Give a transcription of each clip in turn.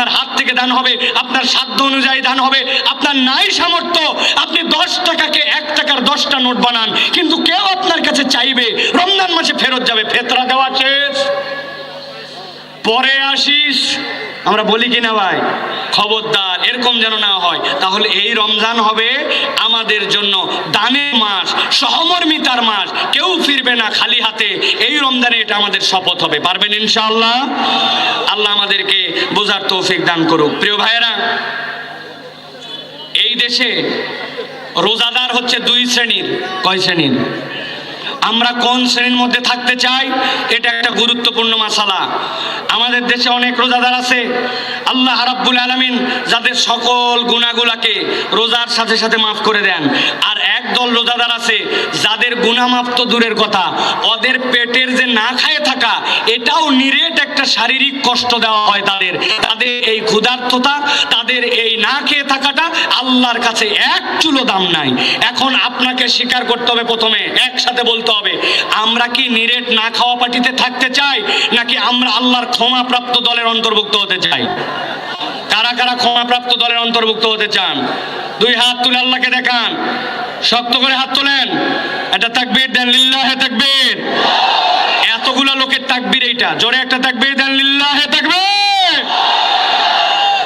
আপনার হাত থেকে দান হবে, আপনার সাধ্য অনুযায়ী দান হবে, আপনার নাই সামর্থ্য, আপনি দশ টাকাকে এক টাকার দশটা নোট বানান, কিন্তু কেউ আপনার কাছে চাইবে, রমজান মাসে ফেরত যাবে, ফেতরা দেওয়া শেষ। পরে আসিস। আমরা বলি কি না ভাই? খবরদার, এরকম যেন না হয়। তাহলে এই রমজান হবে আমাদের জন্য দানের মাস, সহমর্মিতার মাস। কেউ ফিরবে না খালি হাতে। এই রমজানে এটা আমাদের শপথ হবে। পারবেন ইনশাআল্লাহ? আল্লাহ আমাদেরকে বোঝার তৌফিক দান করুক। প্রিয় ভাইয়েরা, এই দেশে রোজাদার হচ্ছে দুই শ্রেণির। কয় শ্রেণির? আমরা কোন শ্রেণির মধ্যে থাকতে চাই, এটা একটা গুরুত্বপূর্ণ মাসালা। আমাদের দেশে অনেক রোজাদার আছে। আল্লাহ রাব্বুল আলামিন যাদের সকল গুণাগুলাকে রোজার সাথে সাথে মাফ করে দেন। আর একদল রোজাদার আছে, যাদের গুণা মাফ তো দূরের কথা, ওদের পেটের যে না খায়ে থাকা, এটাও নিরেট একটা শারীরিক কষ্ট দেওয়া হয় তাদের। তাদের এই ক্ষুধার্ততা, তাদের এই না খেয়ে থাকাটা আল্লাহর কাছে এক চুলো দাম নাই। এখন আপনাকে স্বীকার করতে হবে প্রথমে, একসাথে বলতে হবে। আমরা কি নিরেট না খাওয়া পাটিতে থাকতে চাই, নাকি আমরা আল্লাহর ক্ষমাপ্রাপ্ত দলের অন্তর্ভুক্ত হতে চাই? কারা কারা ক্ষমাপ্রাপ্ত দলের অন্তর্ভুক্ত হতে চান? দুই হাত তুলে আল্লাহকে দেখান। শক্ত করে হাত তোলেন। এটা তাকবীর দেন, লিল্লাহে তাকবীর। এতগুলা লোকের তাকবীর এইটা। জোরে একটা তাকবীর দেন, লিল্লাহে তাকবীর।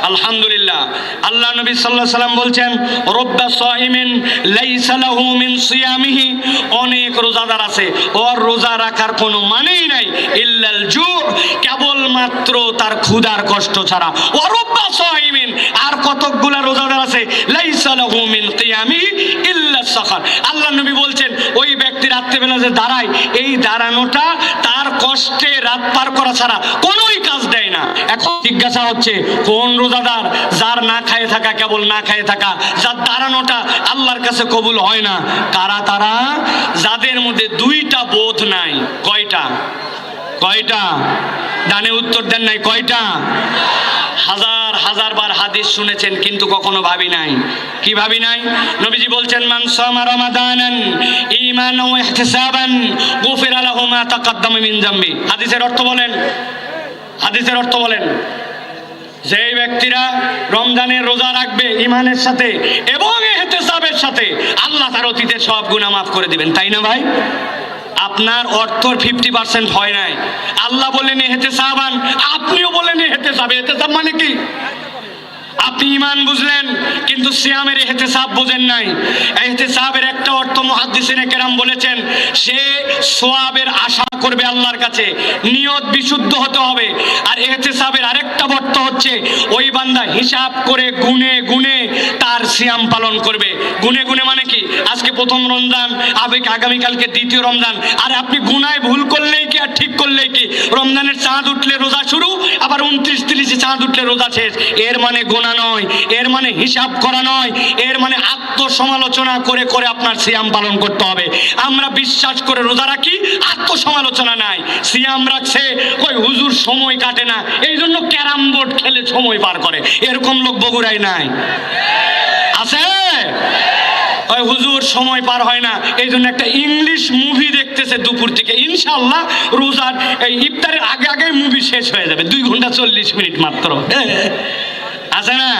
আলহামদুলিল্লাহ। আল্লাহ নবী সাল্লাহ সাল্লাম বলছেন সিয়ামিহি। অনেক রোজাদার আছে। ওর রোজা রাখার কোনো মানেই নাই। ইল্লাল জু কেবল মাত্র তার ক্ষুধার কষ্ট ছাড়া। ও আর কতকগুলা রোজাদার আছে? ইল্লা আল্লাহ নবী বলছেন, ওই ব্যক্তি রাত্রিবেলা যে দাঁড়ায়, এই দাঁড়ানোটা তার কষ্টে রাত পার করা ছাড়া দেয় না। এখন জিজ্ঞাসা হচ্ছে, কোন রোজাদার যার না খায় থাকা, কেবল না খায় থাকা, যার দাঁড়ানোটা আল্লাহর কাছে কবুল হয় না, কারা তারা? যাদের মধ্যে দুইটা বোধ নাই, কয়টা? কয়টা? ডানে উত্তর দেন নাই, কয়টা? হাজার হাজার বার হাদিস শুনেছেন, কিন্তু কখনো ভাবি নাই। কি ভাবি নাই? নবীজি বলছেন, মান সামা রমাদানান ঈমানান ওয়া ইহতিসাবান গুফিরা লাহু মা তাকাদ্দামা মিন যামবি হাদিসের অর্থ বলেন হাদিসের অর্থ বলেন, যেই ব্যক্তিরা রমজানের রোজা রাখবে ইমানের সাথে এবং এহতেসাবের সাথে, আল্লাহ তার অতীতের সব গুণা মাফ করে দিবেন, তাই না ভাই? আপনার অর্থর ফিফটি পার্সেন্ট হয় নাই। আল্লাহ বললেন হেতে সাহাবান আপনিও বললেন হেতে সাবে হেতে সাব মানে কি? আপনি ইমান বুঝলেন, কিন্তু সিয়ামের এহতেসাব বোঝেন নাই। এহতেসাবের একটা অর্থ মুহাদ্দিসিনে কেরাম বলেছেন সে সোয়াবের আশা করবে আল্লাহর কাছে, নিয়ত বিশুদ্ধ হতে হবে। আর এহতেসাবের আরেকটা অর্থ হচ্ছে, ওই বান্দা হিসাব করে গুনে গুনে তার সিয়াম পালন করবে। গুনে গুনে মানে কি? আজকে প্রথম রমজান, আবেগ আগামীকালকে দ্বিতীয় রমজান। আর আপনি গুনায় ভুল করলেই কি আর ঠিক করলেই কি? রমজানের চাঁদ উঠলে রোজা শুরু, আবার উনত্রিশ তিরিশে চাঁদ উঠলে রোজা শেষ। এর মানে গোনা নয়। এর মানে হিসাব করা নয়। এর মানে আত্মসমালোচনা করে করে আপনার সিয়াম পালন করতে হবে। আমরা বিশ্বাস করে রোজা রাখি, আত্মসমালোচনা নাই। সিয়াম রাখছে ওই হুজুর সময় কাটে না। এই জন্য ক্যারাম বোর্ড খেলে সময় পার করে। এরকম লোক বগুড়াই নাই। আছে? হুজুর সময় পার হয় না। এই জন্য একটা ইংলিশ মুভি দেখতেছে দুপুর থেকে। ইনশাল্লাহ রোজার এই ইফতারের আগে আগে মুভি শেষ হয়ে যাবে। দুই ঘণ্টা চল্লিশ মিনিট মাত্র। আছে না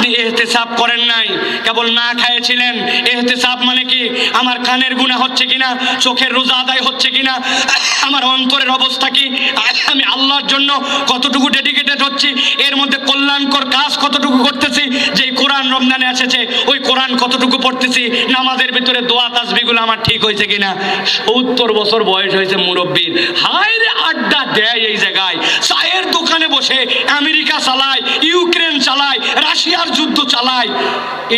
আপনি এহতেসাব করেন নাই, কেবল না খাইয়েছিলেন, এহতেসাব মানে কি? আমার কানের গুণা হচ্ছে কিনা? চোখের রোজা আদায় হচ্ছে কিনা? আমার অন্তরের অবস্থা কি? আমি আল্লাহর জন্য কতটুকু ডেডিকেটেড হচ্ছি? এর মধ্যে কল্যাণকর কাজ কতটুকু করতেছি? যে কোরআন রমজানে এসেছে, ওই কোরআন কতটুকু পড়তেছি? নামাজের ভিতরে দোয়া তাসবিগুলো আমার ঠিক হয়েছে কিনা? সত্তর বছর বয়স হয়েছে মুরব্বীর হায় রে, আড্ডা দেয় এই জায়গায়। চায়ের দোকানে বসে আমেরিকা চালায়, ইউক্রেন চালায়, রাশিয়ার যুদ্ধ চালায়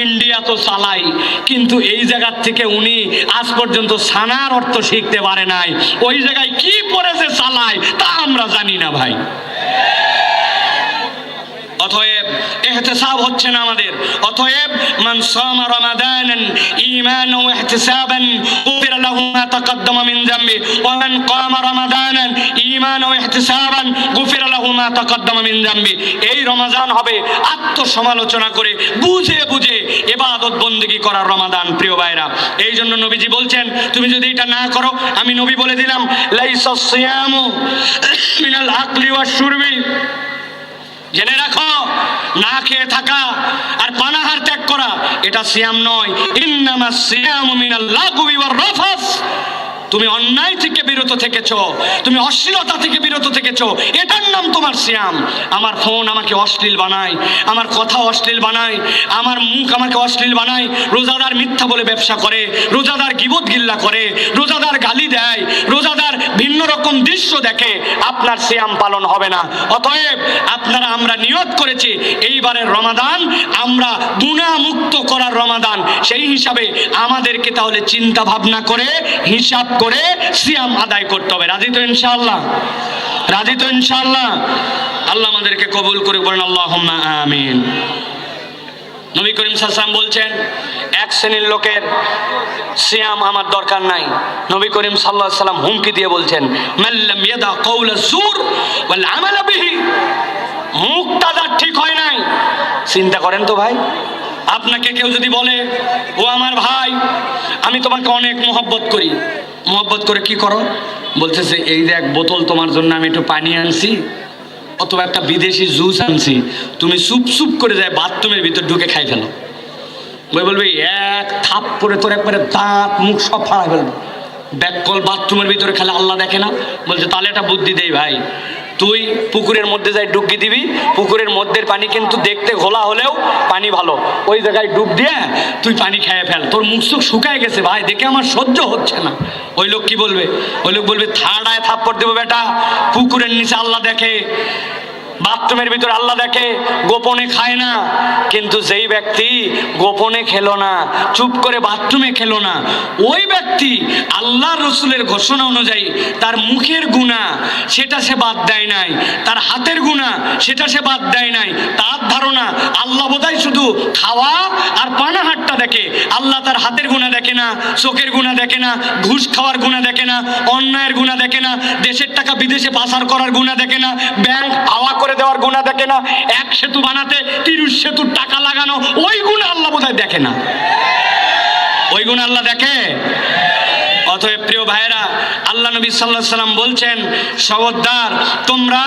ইন্ডিয়া তো চালাই কিন্তু এই জায়গার থেকে উনি আজ পর্যন্ত সানার অর্থ শিখতে পারে নাই। ওই জায়গায় কি পড়েছে চালায়, তা আমরা জানি না ভাই। অতএব এহতেসাব হচ্ছে না আমাদের। অতএব মান সামা রমাদানান ঈমানান ওয়া ইহতিসাবান গুফিরা লাহু মা তাকাদ্দামা মিন যামবি। ওয়া মান কামা রমাদানান ঈমানান ওয়া ইহতিসাবান গুফিরা লাহু মা তাকাদ্দামা মিন যামবি। এই রমাদান হবে আত্মসমালোচনা করে বুঝে বুঝে ইবাদত বন্দেগী করার রমাদান, প্রিয় ভাইরা। এই জন্য নবীজি বলছেন, তুমি যদি এটা না করো, আমি নবী বলে দিলাম লাইসা সিয়ামু মিনাল আকলি ওয়াশ শুরবি। জেনে রাখো, না খেয়ে থাকা আর পানাহার ত্যাগ করা, এটা সিয়াম নয়। ইন্নামা সিয়াম মিনাল লাগবি ওয়ার রাফাস। তুমি অন্যায় থেকে বিরত থেকেছো, তুমি অশ্লীলতা থেকে বিরত থেকেছো, এটার নাম তোমার সিয়াম। আমার ফোন আমাকে অশ্লীল বানায়, আমার কথা অশ্লীল বানায়, আমার মুখ আমাকে অশ্লীল বানায়, রোজাদার মিথ্যা বলে ব্যবসা করে, রোজাদার গিবত গিল্লা করে, রোজাদার গালি দেয়, রোজাদার ভিন্ন রকম দৃশ্য দেখে আপনার সিয়াম পালন হবে না। অতএব আপনারা, আমরা নিয়ত করেছি, এইবারের রমাদান আমরা গুণামুক্ত করার রমাদান। সেই হিসাবে আমাদেরকে তাহলে চিন্তা ভাবনা করে, হিসাব করে সিয়াম আদায় করতে হবে। রাজি তো ইনশাআল্লাহ? রাজি তো ইনশাআল্লাহ? আল্লাহ আমাদেরকে কবুল করে বলেন আল্লাহ আমিন। নবী করিম সাল্লাম বলছেন, এক শ্রেণির লোকের সিয়াম আমার দরকার নাই। নবী করিম সাল্লাহ সাল্লাম হুমকি দিয়ে বলছেন মাল্লাম ইয়াদা কওলা জুর ওয়াল আমাল বিহি। মুখটা যার ঠিক হয় নাই। চিন্তা করেন তো ভাই, আপনাকে কেউ যদি বলে, ও আমার ভাই, আমি তোমাকে অনেক মোহব্বত করি। মোহব্বত করে কি করো? বলতেছে এই এক বোতল তোমার জন্য আমি একটু পানি আনছি। অথবা একটা বিদেশি জুস আনছি, তুমি সুপ সুপ করে যায় বাথরুমের ভিতর ঢুকে খাই ফেলো। ওই বলবে, এক থাপ করে তোর একবারে দাঁত, মুখ সব ফাড়া ফেলবে। ব্যাককল বাথরুমের ভিতরে খেলে আল্লাহ দেখে না। বলছে, তাহলে একটা বুদ্ধি দেই ভাই। তুই পুকুরের মধ্যে যাই ডুবকি দিবি, পুকুরের মধ্যের পানি কিন্তু দেখতে ঘোলা হলেও পানি ভালো। ওই জায়গায় ডুব দিয়ে তুই পানি খেয়ে ফেল। তোর মুখ সুখ শুকায় গেছে ভাই, দেখে আমার সহ্য হচ্ছে না। ওই লোক কি বলবে? ওই লোক বলবে থার্ড আয় থাপ্পড় দেবো বেটা, পুকুরের নিচে আল্লাহ দেখে। বাথরুমের ভিতরে আল্লাহ দেখে, গোপনে খায় না। কিন্তু যেই ব্যক্তি গোপনে খেলো না, চুপ করে বাথরুমে খেলো না, ওই ব্যক্তি আল্লাহ রসুলের ঘোষণা অনুযায়ী তার মুখের গুণা, সেটা সে বাদ দেয় নাই। তার হাতের গুণা, সেটা সে বাদ দেয় নাই। তার ধারণা, আল্লাহ বোধহয় শুধু খাওয়া আর পানাহারটা দেখে। আল্লাহ তার হাতের গুণা দেখে না, চোখের গুণা দেখে না, ঘুষ খাওয়ার গুণা দেখে না, অন্যায়ের গুণা দেখে না, দেশের টাকা বিদেশে পাচার করার গুণা দেখে না, ব্যাংক হাওয়া করে দেওয়ার গুণা দেখে না। এক সেতু বানাতে তিরিশ সেতুর টাকা লাগানো, ওই গুণা আল্লাহ বোধহয় দেখে না। ওই গুণ আল্লাহ দেখে? অতএব প্রিয় আল্লাহ নবী সাল্লাহ সাল্লাম বলছেন তোমরা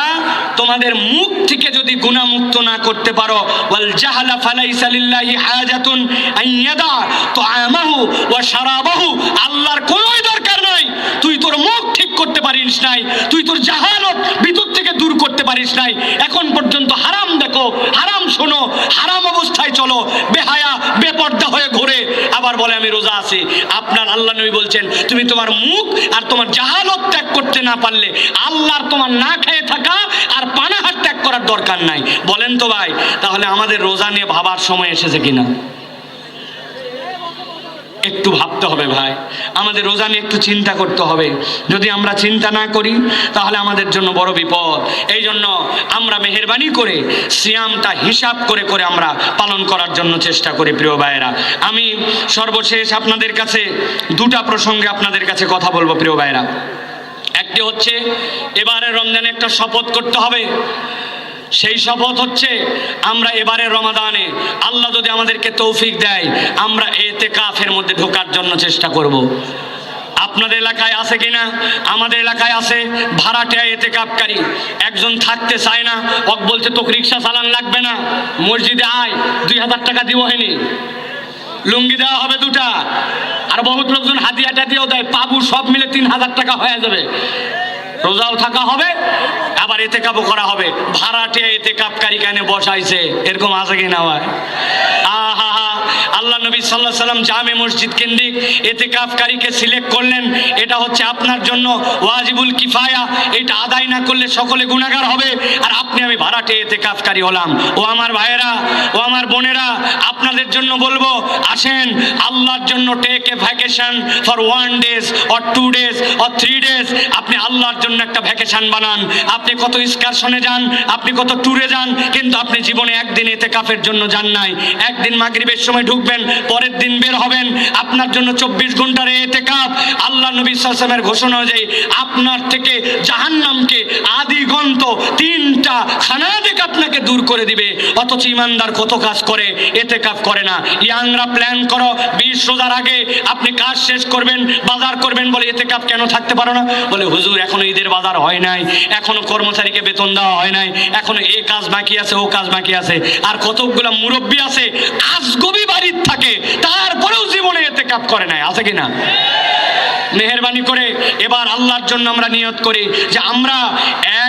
তোমাদের মুখ থেকে যদি গুণামুক্ত না করতে পারো, ওয়াল জাহালা ফালাইসা লিল্লাহি হাজাতুন আইয়াদা তো আমাহু ওয়া শারাবাহু, আল্লাহর কোনোই দরকার নাই। তুই তোর মুখ করতে পারিস নাই। তুই তোর জাহালত ভিতর থেকে দূর করতে পারিস নাই। এখন পর্যন্ত হারাম দেখো, হারাম শোনো, হারাম অবস্থায় চলো, বেহায়া, বেপর্দা হয়ে ঘোরে। আবার বলে, আমি রোজা আছি। আপনার আল্লাহ নবী বলছেন, তুমি তোমার মুখ আর তোমার জাহালত ত্যাগ করতে না পারলে আল্লাহর তোমার না খেয়ে থাকা আর পানাহার ত্যাগ করার দরকার নাই। বলেন তো ভাই, তাহলে আমাদের রোজা নিয়ে ভাবার সময় এসেছে কিনা? একটু ভাবতে হবে ভাই। আমাদের রোজা নিয়ে একটু চিন্তা করতে হবে। যদি আমরা চিন্তা না করি, তাহলে আমাদের জন্য বড় বিপদ। এই জন্য আমরা মেহরবানি করে, সিয়ামটা হিসাব করে করে আমরা পালন করার জন্য চেষ্টা করি, প্রিয় ভাইয়েরা। আমি সর্বশেষ আপনাদের কাছে দুটা প্রসঙ্গে আপনাদের কাছে কথা বলব, প্রিয় ভাইয়েরা। একটি হচ্ছে এবারে রমজানে একটা শপথ করতে হবে। সেই শপথ হচ্ছে, আমরা এবারে রমাদানে, আল্লাহ যদি আমাদেরকে তৌফিক দেয়, আমরা এতে কাফের মধ্যে ঢোকার জন্য চেষ্টা করব। আপনাদের এলাকায় আছে কিনা? আমাদের এলাকায় আছে, ভাড়াটে এতে কাপকারী। একজন থাকতে চায় না, অক বলছে, তোকে রিক্সা চালান লাগবে না, মসজিদে আয়, দুই হাজার টাকা দিব হয়নি লুঙ্গি দেওয়া হবে দুটা, আর বহুত লোকজন হাতিয়াটা দিয়েও দেয় পাবু সব মিলে তিন হাজার টাকা হয়ে যাবে। রোজাও থাকা হবে, আবার এতে কাপও করা হবে। ভাড়াটে এতে কাপকারী কেন বসাইছে? এরকম আছে কিনা হা আল্লাহ নবী সাল্লাহ সাল্লাম জামে মসজিদ কেন্দ্রিক এতে কাফকারীকে সিলেক্ট করলেন। এটা হচ্ছে আপনার জন্য ওয়াজিবুল কিফায়া। এটা আদায় না করলে সকলে গুণাগার হবে। আর আপনি আমি ভাড়াটে এতে কাপকারী হলাম। ও আমার ভাইয়েরা, ও আমার বোনেরা, আপনাদের জন্য বলব, আসেন, আল্লাহর জন্য take a vacation for one days or two days or three days আপনি আল্লাহর জন্য একটা ভ্যাকেশন বানান। আপনি কত এক্সকারশনে যান, আপনি কত ট্যুরে যান, কিন্তু আপনি জীবনে একদিন এতে কাফের জন্য যান নাই। একদিন মাগরিবের সময় ঢুকবেন পরের দিন বের হবেন। আপনার জন্য চব্বিশ ঘণ্টার এতে কাপ আল্লাহ নবী সালামের ঘোষণা অনুযায়ী আপনার থেকে জাহান্নামকে আদিগন্ত তিনটা খানাদিক আপনাকে দূর করে দিবে। অথচ ইমানদার কত কাজ করে এতে কাপ করে না। ইয়াংরা প্ল্যান করো, বিশ রোজার আগে আপনি কাজ শেষ করবেন, বাজার করবেন বলে এতে কাপ কেন থাকতে পারো না? বলে, হুজুর, এখনও ঈদের বাজার হয় নাই। এখনও কর্মচারীকে বেতন দেওয়া হয় নাই। এখনও এ কাজ বাকি আছে, ও কাজ বাকি আছে। আর কতগুলো মুরব্বী আছে, আজগবি বাড়ির থাকে, তারপরেও জীবনে এতে কাপ করে নাই, আছে কিনা? মেহরবানি করে এবার আল্লাহর জন্য আমরা নিয়ত করি যে আমরা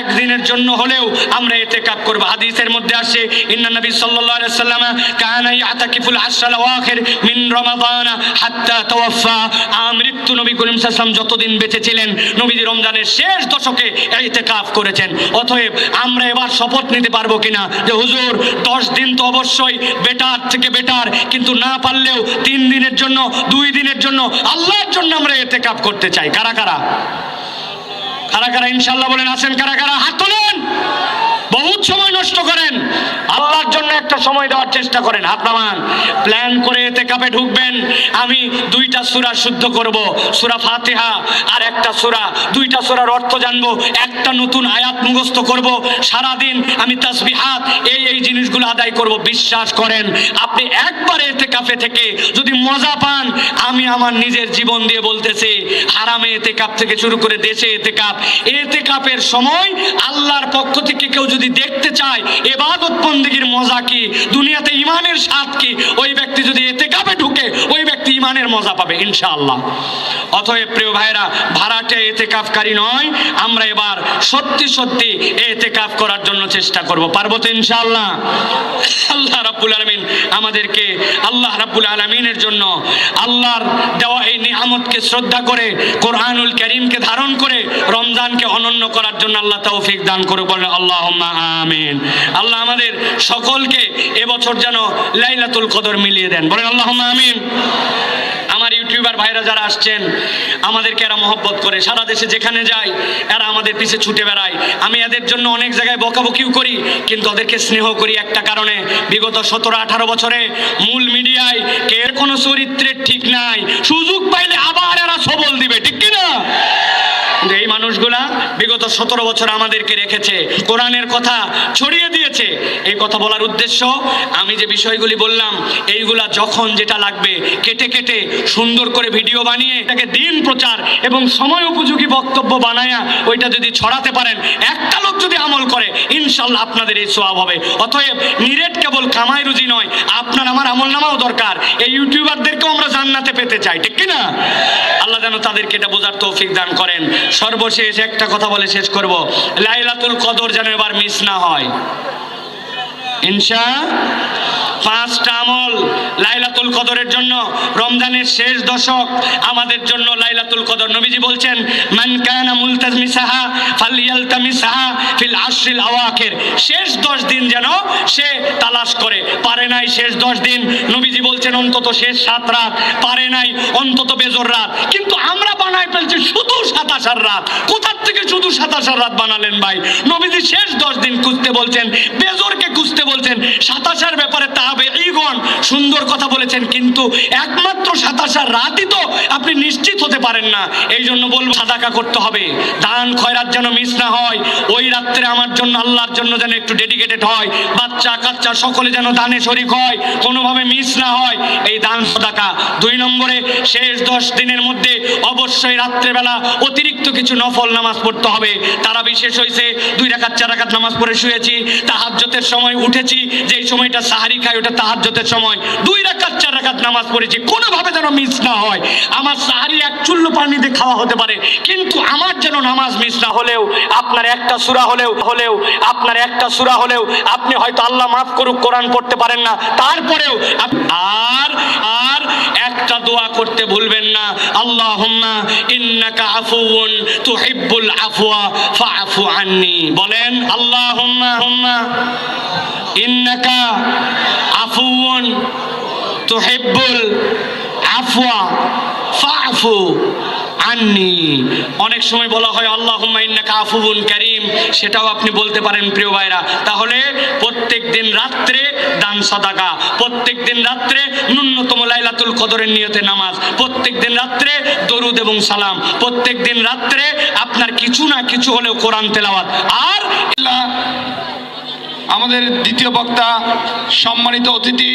একদিনের জন্য হলেও আমরা এতে কাপ করব। হাদিসের মধ্যে আসে, ইন্না নবী সাল্লাল্লাহু আলাইহি সাল্লাম কানা ইয়াতাকিফুল আশরাল আওয়াখির মিন রমাদান হাত্তা তাওয়াফা আমৃত্যু নবী করিম সাল্লাল্লাহু যতদিন বেঁচে ছিলেন, নবীজি রমজানের শেষ দশকে ইতিকাফ করেছেন। অতএব আমরা এবার শপথ নিতে পারব কিনা? যে হুজুর, দশ দিন তো অবশ্যই বেটার থেকে বেটার, কিন্তু না পারলেও তিন দিনের জন্য, দুই দিনের জন্য আল্লাহর জন্য আমরা এতে কাপ করতে চাই। কারা কারা? কারা কারা ইনশাল্লাহ বলেন আছেন কারা কারা? হাত তোলেন! বহুত সময় নষ্ট করেন। আল্লাহর জন্য একটা সময় দেওয়ার চেষ্টা করেন। হাত নামান। প্ল্যান করে এতে কাপে ঢুকবেন। আমি দুইটা সূরা শুদ্ধ করব। সুরা ফাতিহা আর একটা সূরা। দুইটা সুরার অর্থ জানব। একটা নতুন আয়াত মুখস্থ করব। সারা দিন আমি তাসবিহাত, এই এই জিনিসগুলো আদায় করব। বিশ্বাস করেন, আপনি একবার এতে কাপে থেকে যদি মজা পান, আমি আমার নিজের জীবন দিয়ে বলতেছি, হারামে এতে কাপ থেকে শুরু করে দেশে এতে কাপ। এতে কাপের সময় আল্লাহর পক্ষ থেকে কেউ যদি দেখতে চায় এবাদত বন্দীর মজা কি দুনিয়াতে ইমানের স্বাদ কি ওই ব্যক্তি যদি এতে কাপে ঢুকে ওই ব্যক্তি ইমানের মজা পাবে, ইনশাআল্লাহ। অতএব প্রিয় ভাইরা ভাড়াটে এতে কাফকারী নয়, আমরা এবার সত্যি সত্যি এতে কাফ করার জন্য চেষ্টা করব। পারব তো ইনশাআল্লাহ? আল্লাহ রাব্বুল আলামিন আমাদেরকে, আল্লাহ রাব্বুল আলামিনের জন্য আল্লাহর দেওয়া এই নিয়ামতকে শ্রদ্ধা করে, কোরআনুল করিমকে ধারণ করে, রমজানকে অনন্য করার জন্য আল্লাহ তৌফিক দান করে বলেন আল্লাহ আমিন। আল্লাহ আমাদের সকলকে এবছর যেন লাইলাতুল কদর মিলিয়ে দেন। বলেন আল্লাহ আমিন। আমার ইউটিউবার ভাইরা যারা আসছেন, আমাদেরকে এরা মহব্বত করে। সারা দেশে যেখানে যায় এরা আমাদের পিছে ছুটে বেড়ায়। আমি এদের জন্য অনেক জায়গায় বকাবকিও করি, কিন্তু ওদেরকে স্নেহ করি একটা কারণে। বিগত সতেরো, আঠারো বছরে মূল মিডিয়ায় কে কোনো চরিত্রের ঠিক নাই, সুযোগ পাইলে আবার এরা সবল দিবে, ঠিক কিনা? এই মানুষগুলা বিগত সতেরো বছর আমাদেরকে রেখেছে, কোরআনের কথা ছড়িয়ে দিয়েছে। এই কথা বলার উদ্দেশ্য, আমি যে বিষয়গুলি বললাম, এইগুলা যখন যেটা লাগবে, কেটে কেটে সুন্দর করে ভিডিও বানিয়ে, এটাকে দিন প্রচার এবং সময় উপযোগী বক্তব্য বানায়া, ওইটা যদি ছড়াতে পারেন, একটা লোক যদি আমল করে, ইনশাল্লাহ আপনাদের এই সোয়াব হবে। অতএব নিরেট কেবল কামাই রুজি নয়, আপনার আমার আমল নামাও দরকার। এই ইউটিউবারদেরকেও আমরা জান্নাতে পেতে চাই, ঠিক কিনা? আল্লাহ যেন তাদেরকে এটা বোঝার তৌফিক দান করেন। সর্বশেষ একটা কথা বলে শেষ করব। লাইলাতুল কদর যেন এবার মিস না হয়। ইনশা, পাঁচটা আমল লাইলাতুল কদরের জন্য। রমজানের শেষ দশক আমাদের জন্য লাইলাতুল কদর। নবীজি বলছেন, মান কানা মুলতামিসাহা ফালিয়ালতামিসাহা ফিল আশরিল শেষ 10 দিন যেন সে তালাশ করে। পারে নাই শেষ 10 দিন। নবীজি বলছেন, অন্তত শেষ সাত রাত। পারে নাই, অন্তত বেজর রাত। কিন্তু আমরা বানাই ফেলছি শুধু সাতাশার রাত। কোথার থেকে শুধু সাতাশার রাত বানালেন ভাই? নবীজি শেষ 10 দিন খুঁজতে বলছেন, বেজরকে খুঁজতে বলছেন, সাতাশার ব্যাপারে তাহাবে এইগণ সুন্দর কথা বলেছেন, কিন্তু একমাত্র সাতাশার রাতই তো আপনি নিশ্চিত হতে পারেন না। এই জন্য বলব, সাদাকা করতে হবে। দান খয়রাত যেন মিস না হয়। ওই রাত্রে আমার জন্য, আল্লাহর জন্য যেন একটু ডেডিকেটেড হয়। বাচ্চা, কাচ্চা সকলে যেন দানে শরিক হয়, কোনোভাবে মিস না হয়। এই দান সদাকা। দুই নম্বরে, শেষ দশ দিনের মধ্যে অবশ্যই রাত্রেবেলা অতিরিক্ত কিছু নফল নামাজ পড়তে হবে। তারা বিশেষ হয়েছে দুই রাকাত, চার রাকাত নামাজ পড়ে শুয়েছি। তাহাজ্জতের সময় উঠেছি, যেই সময়টা সাহারি খাই ওটা তাহাজ্জতের সময়। দুই রাকাত, চার রাকাত নামাজ পড়েছি। কোনোভাবে যেন মিস না হয়। আমার সাহারি এক চুল্লু পানিতে খাওয়া হতে পারে, কিন্তু আমার যেন নামাজ মিস না হলেও, আপনার একটা সুরা হলেও হলেও, আপনার একটা সুরা হলেও, আপনি হয়তো আল্লাহ মাফ করুক, কোরআন পড়তে পারেন না। তারপরেও আর আর একটা দোয়া করতে ভুলবেন না। আল্লাহুম্মা ইন্নাকা আফুউন তুহিব্বুল আফওয়া ফাআফু আন্নি। বলেন, আল্লাহুম্মা হুম্মা ইন্নাকা আন্নি। অনেক সময় বলা হয় আল্লাহ ইন্নাকা আফুবুন করিম। সেটাও আপনি বলতে পারেন, প্রিয় ভাইরা। তাহলে প্রত্যেক দিন রাত্রে দান সাদাকা, প্রত্যেক দিন রাত্রে ন্যূনতম লাইলাতুল কদরের নিয়তে নামাজ, প্রত্যেক দিন রাত্রে দরুদ এবং সালাম, প্রত্যেক দিন রাত্রে আপনার কিছু না কিছু হলেও কোরআন তেলাওয়াত। আর আমাদের দ্বিতীয় বক্তা সম্মানিত অতিথি